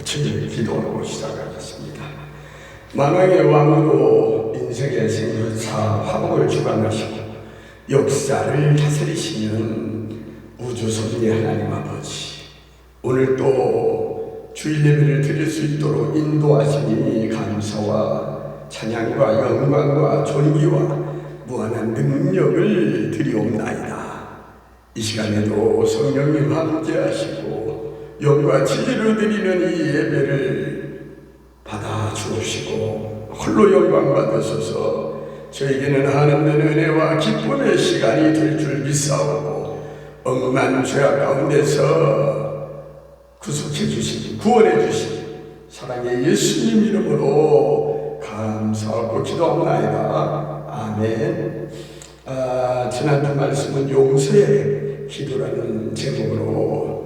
같이 기도하고 시작하겠습니다. 만왕의 왕으로 인생의 생사 화복을 주관하시고 역사를 다스리시는 우주 섭리의 하나님 아버지 오늘 또 주일 예배를 드릴 수 있도록 인도하시니 감사와 찬양과 영광과 존귀와 무한한 능력을 드리옵나이다. 이 시간에도 성령님 함께하시고 영과 진리로 드리는 이 예배를 받아 주옵시고 홀로 영광 받으소서. 저에게는 하나님의 은혜와 기쁨의 시간이 될 줄 믿사오고 억만 죄악 가운데서 구속해 주신 구원해 주신 사랑의 예수님 이름으로 감사하고 기도합나이다. 아멘. 아, 지난주 말씀은 용서의 기도라는 제목으로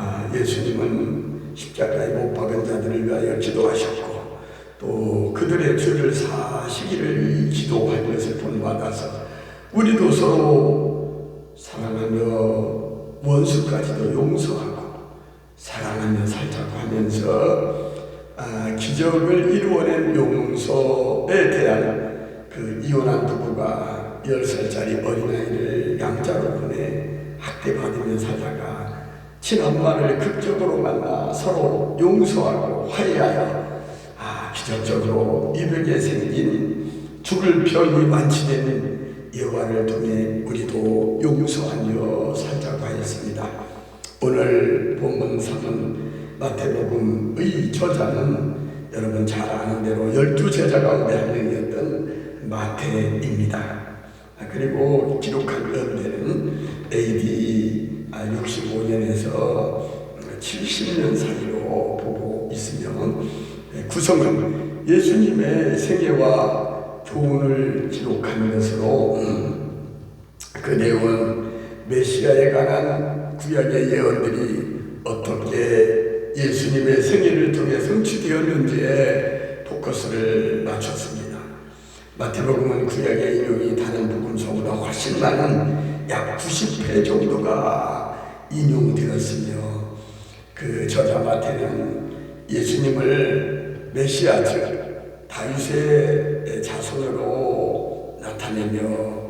아, 예수님은 십자가에 못 박은 자들을 위하여 기도하셨고 또 그들의 죄를 사시기를 기도할 것을 본받아서 우리도 서로 사랑하며 원수까지도 용서하고 사랑하며 살자고 하면서 아, 기적을 이루어낸 용서에 대한 그 이혼한 부부가 10살짜리 어린아이를 양자로 보내 학대받으며 살다가 친엄마를 극적으로 만나 서로 용서하고 화해하여 아, 기적적으로 이벽에 생긴 죽을 병이 완치되는 예화를 통해 우리도 용서하며 살자고 하였습니다. 오늘 본문 3은 마태복음의 저자는 여러분 잘 아는 대로 열두 제자 가운데 한 명이었던 마태입니다. 아, 그리고 기록한 연대는 AD 65년에서 70년 사이로 보고 있으며 구성은 예수님의 생애와 교훈을 기록한 것으로 음, 그 내용은 메시아에 관한 구약의 예언들이 어떻게 예수님의 생애를 통해 성취되었는지에 포커스를 맞췄습니다. 마태복음은 구약의 인용이 다른 복음서보다 훨씬 많은 약 90회 정도가 인용되었으며 그 저자 마태는 예수님을 메시아 즉 다윗의 자손으로 나타내며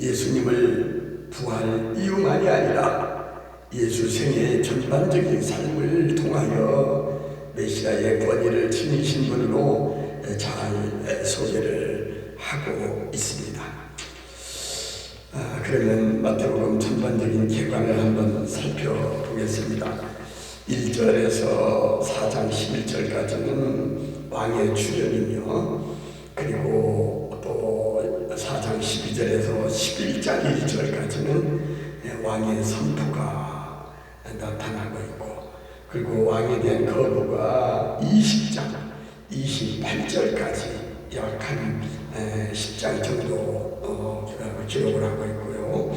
예수님을 부활 이유만이 아니라 예수 생애의 전반적인 삶을 통하여 메시아의 권위를 지니신 분으로 잘 소개를 하고 있습니다. 아, 그러면 마태복음 전반적인 개관을 한번 살펴보겠습니다. 1절에서 4장 11절까지는 왕의 출현이며 그리고 또 4장 12절에서 11장 1절까지는 왕의 선포가 나타나고 있고 그리고 왕에 대한 거부가 20장 28절까지 약 한 10장 정도 어, 기록을 하고 있고 요.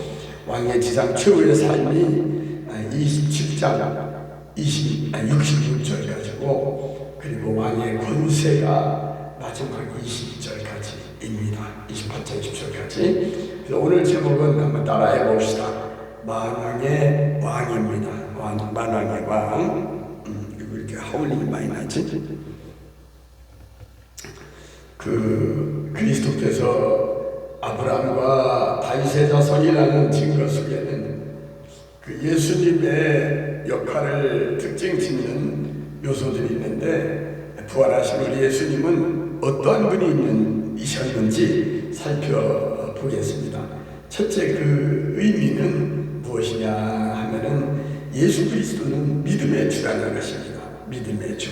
왕의 지상 최후의 삶이 27장 20, 66절까지고 그리고 왕의 권세가 마지막 20절까지입니다. 28절 20절까지. 그래서 오늘 제목은 한번 따라해 봅시다. 만왕의 왕입니다. 왕, 만왕의 왕. 음, 이렇게 하울링이 많이 나지? 그 그리스도께서 아브라함과 다윗의 자손이라는 증거 속에는 그 예수님의 역할을 특징 짓는 요소들이 있는데 부활하신 우리 예수님은 어떠한 분이 있는 이셨는지 살펴보겠습니다. 첫째 그 의미는 무엇이냐 하면은 예수 그리스도는 믿음의 주라는 것입니다. 믿음의 주.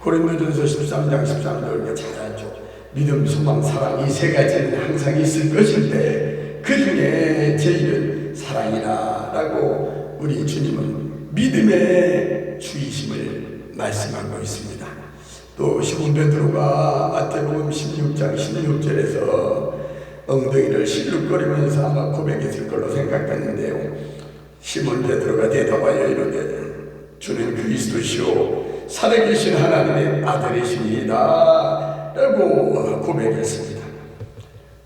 고린도전서 13장 13절 잘 알죠. 믿음, 소망, 사랑 이 세 가지는 항상 있을 것인데 그 중에 제일은 사랑이라라고 우리 주님은 믿음의 주이심을 말씀하고 있습니다. 또 시몬 베드로가 마태복음 16장 16절에서 엉덩이를 실룩거리면서 아마 고백했을 걸로 생각했는데요. 시몬 베드로가 대답하여 이르되 주는 그리스도시요 살아계신 하나님의 아들이시니이다 라고 고백했습니다.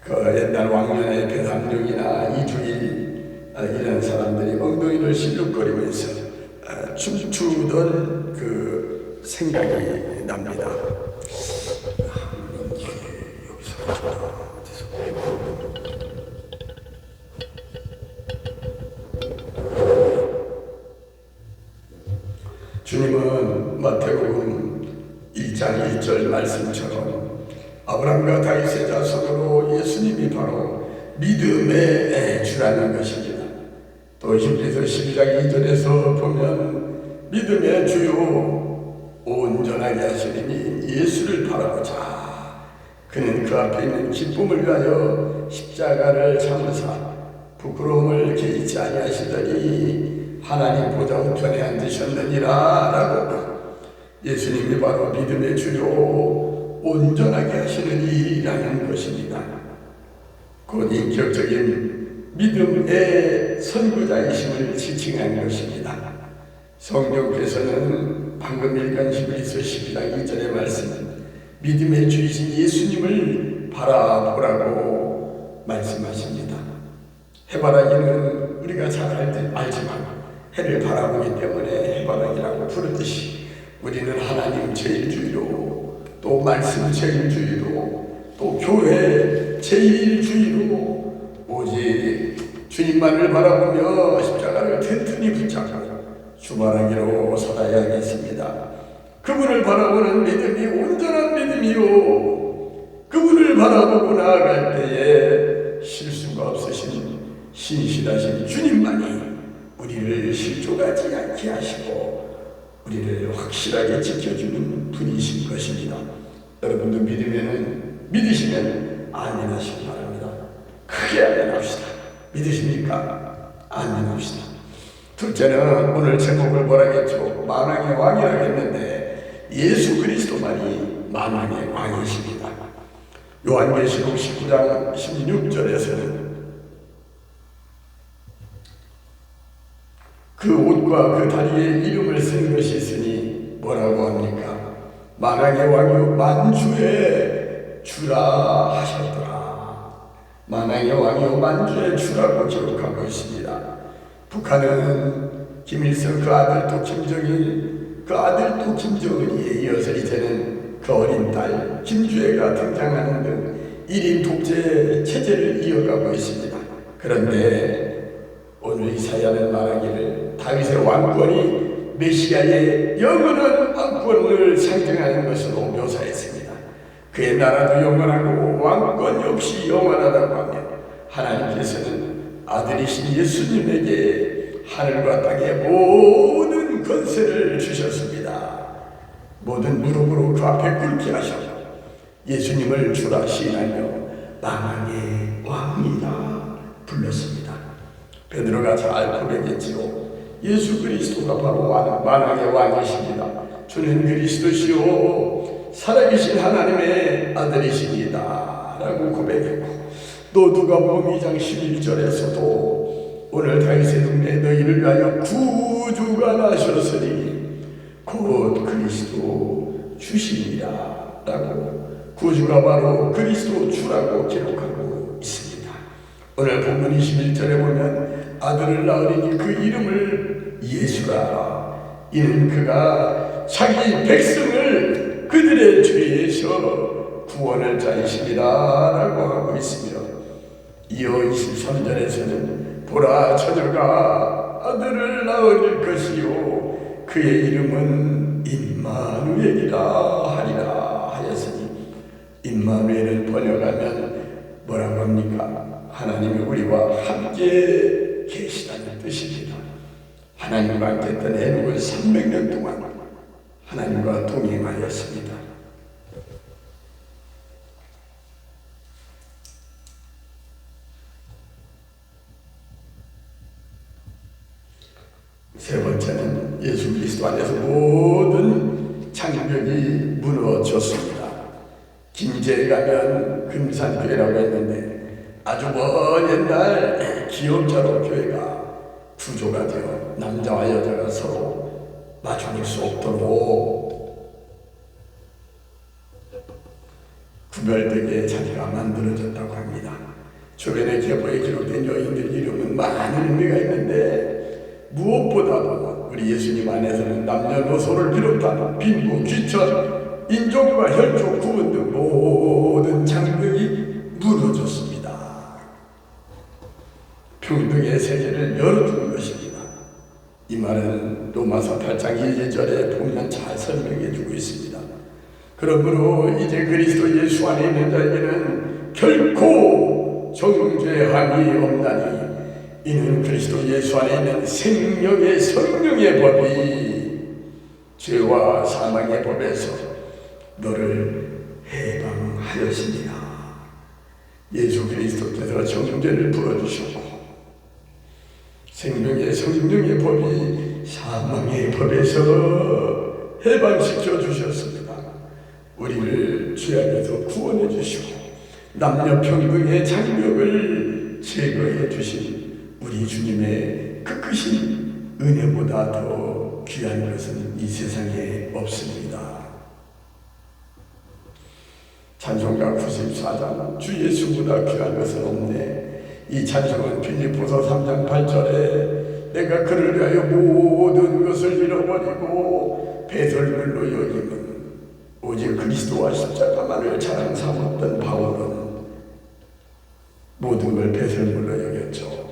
그 옛날 왕년의 배상령이나 이주일 아, 이런 사람들이 엉덩이를 실룩거리면서 아, 춤추던 그 생각이 납니다. 어디서 주님은 마태복음 1장 1절 말씀처럼 아브라함과 다윗의 자손으로 예수님이 바로 믿음의 주라는 것입니다. 또 히브리서 12장 2절에서 보면 믿음의 주요 온전하게 하시리니 예수를 바라보자. 그는 그 앞에 있는 기쁨을 위하여 십자가를 참으사 부끄러움을 개의치 아니하시더니 하나님 보좌 우편에 앉으셨느니라 라고 예수님이 바로 믿음의 주요 온전하게 하시는 이라는 것입니다. 곧 인격적인 믿음의 선구자이심을 지칭한 것입니다. 성경께서는 방금 읽은 히브리서 12장 2절의 말씀 믿음의 주이신 예수님을 바라보라고 말씀하십니다. 해바라기는 우리가 잘 알- 알지만 해를 바라보기 때문에 해바라기라고 부르듯이 우리는 하나님 제일주의로 또 말씀 제일주의로 또 교회 제일주의로 오직 주님만을 바라보며 십자가를 튼튼히 붙잡고 주바라기로 살아야겠습니다. 그분을 바라보는 믿음이 온전한 믿음이요. 그분을 바라보고 나아갈 때에 실수가 없으신 신실하신 주님만이 우리를 실족하지 않게 하시고 우리를 확실하게 지켜주는 분이신 것입니다. 여러분도 믿으면은 믿으시면 아멘하시기 바랍니다. 크게 아멘합시다. 믿으십니까? 아멘합시다. 둘째는 오늘 제목을 뭐라겠죠? 만왕의 왕이라고 했는데 예수 그리스도만이 만왕의 왕이십니다. 요한계시록 19장 16절에서는 그 옷과 그 다리에 이름을 쓴 것이 있으니 뭐라고 합니까? 만왕의 왕이요 만주의 주라 하셨더라. 만왕의 왕이요 만주의 주라고 기록하고 있습니다. 북한은 김일성 그 아들 또 김정일 그 아들 또 김정은이에 이어서 이제는 그 어린 딸 김주애가 등장하는 등 1인 독재 체제를 이어가고 있습니다. 그런데 오늘 이사야는 말하기를 다윗의 왕권이 메시아의 영원한 왕권을 상징하는 것으로 묘사했습니다. 그의 나라도 영원하고 왕권 역시 영원하다고 하며 하나님께서는 아들이신 예수님에게 하늘과 땅의 모든 권세를 주셨습니다. 모든 무릎으로 그 앞에 꿇게 하셔서 예수님을 주라 시인하며 만왕의 왕이다 불렀습니다. 베드로가 잘 고백했지요. 예수 그리스도가 바로 왕- 만왕의 왕이십니다. 주는 그리스도시요 살아계신 하나님의 아들이십니다. 라고 고백했고 또 누가복음 2장 11절에서도 오늘 다윗의 동네 너희를 위하여 구주가 나셨으니 곧 그리스도 주시니라 라고 구주가 바로 그리스도 주라고 기록하고 있습니다. 오늘 본문 21절에 보면 아들을 낳으리니 그 이름을 예수라. 이는 그가 자기 백성을 그들의 죄에서 구원할 자이시니라 라고 하고 있으며 이어 23절에서는 보라 처녀가 아들을 낳을 것이요 그의 이름은 임마누엘이라 하리라 하였으니 임마누엘을 번역하면 뭐라고 합니까? 하나님이 우리와 함께 뜻입니다. 하나님과 함께 했던 해묵은 300년 동안 하나님과 동행하였습니다. 세 번째는 예수 그리스도 안에서 모든 장벽이 무너졌습니다. 김제에 가면 금산교회라고 했는데 아주 먼 옛날 기업자로 교회가 구조가 되어 남자와 여자가 서로 마주할 수 없도록 구별되게 자리가 만들어졌다고 합니다. 주변의 계보에 기록된 여인들 이름은 많은 의미가 있는데 무엇보다도 우리 예수님 안에서는 남녀노소를 비롯한 빈부, 귀천, 인종과 혈족, 구분 등 모든 장벽이 4장이 2절에 보면 잘 설명해 주고 있습니다. 그러므로 이제 그리스도 예수 안에 있는 자에게는 결코 정죄함이 없나니 이는 그리스도 예수 안에 있는 생명의 성령의 법이 죄와 사망의 법에서 너를 해방하였습니다. 예수 그리스도께서 정죄를 풀어주셨고 생명의 성령의 법이 사망의 법에서 해방시켜 주셨습니다. 우리를 죄악에서 구원해 주시고 남녀 평등의 장벽을 제거해 주신 우리 주님의 그 크신 은혜보다 더 귀한 것은 이 세상에 없습니다. 찬송가 94장 주 예수보다 귀한 것은 없네 이 찬송은 빌립보서 3장 8절에 내가 그를 위하여 모든 것을 잃어버리고 배설물로 여김은 오직 그리스도와 십자가만을 자랑 삼았던 바울은 모든 걸 배설물로 여겼죠.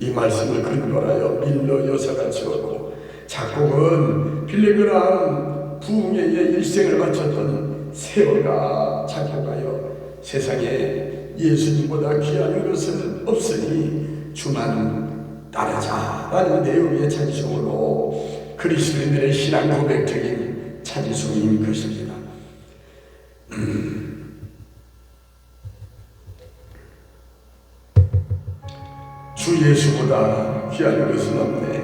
이 말씀을 근거하여 밀러 여사가 지었고 작곡은 필리그람 부흥회의 일생을 바쳤던 세월가 작곡하여 세상에 예수님보다 귀한 것은 없으니 주만 따르자라는 내용의 찬송으로 그리스도인들의 신앙 고백적인 찬송인 것입니다. 주 예수보다 귀한 것은 없네.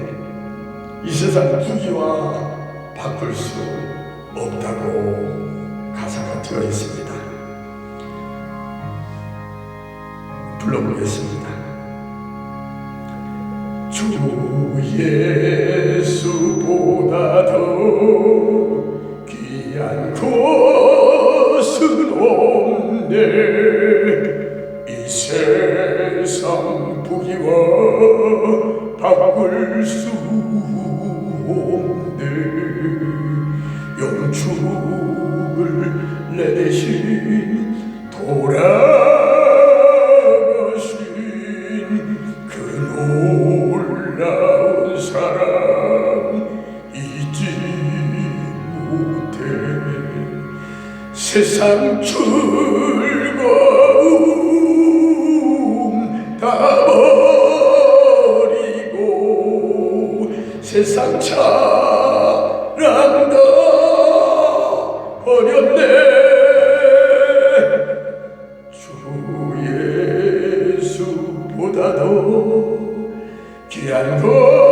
이 세상 부귀와 바꿀 수 없다고 가사가 되어 있습니다. 불러보겠습니다. 주 예수보다 더 귀한 것은 없네 이 세상 부귀와 바꿀 수 없네 영축 세상 즐거움 다 버리고 세상 자랑다 버렸네. 주 예수보다 도 귀한 것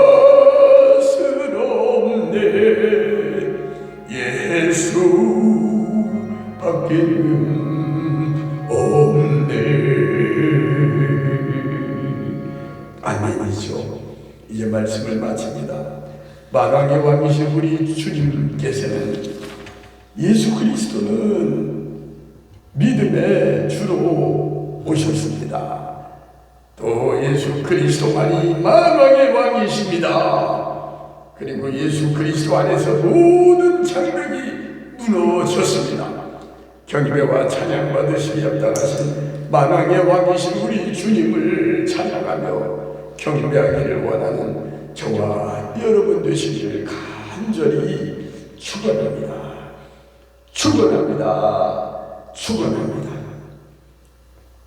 이제 말씀을 마칩니다 만왕의 왕이신 우리 주님께서는 예수 그리스도는 믿음의 주로 오셨습니다. 또 예수 그리스도만이 만왕의 왕이십니다. 그리고 예수 그리스도 안에서 모든 장벽이 무너졌습니다. 경배와 찬양 받으시기 합당하신 만왕의 왕이신 우리 주님을 찬양하며 경배하기를 원하는 저와 여러분 되시기를 간절히 축원합니다. 축원합니다. 축원합니다.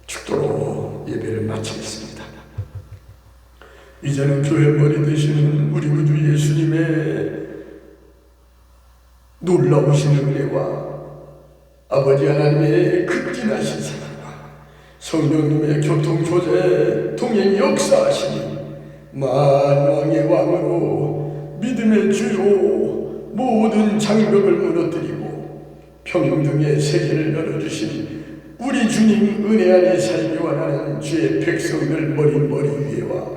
축도로 예배를 마치겠습니다. 이제는 교회 머리 되시는 우리 구주 예수님의 놀라우신 은혜와 아버지 하나님의 극진하신 사랑과 성령님의 교통조제 동행 역사하시니 만왕의 왕으로 믿음의 주요 모든 장벽을 무너뜨리고 평등의 세계를 열어주신 우리 주님 은혜 안에 살기 원하는 주의 백성들 머리머리 위에와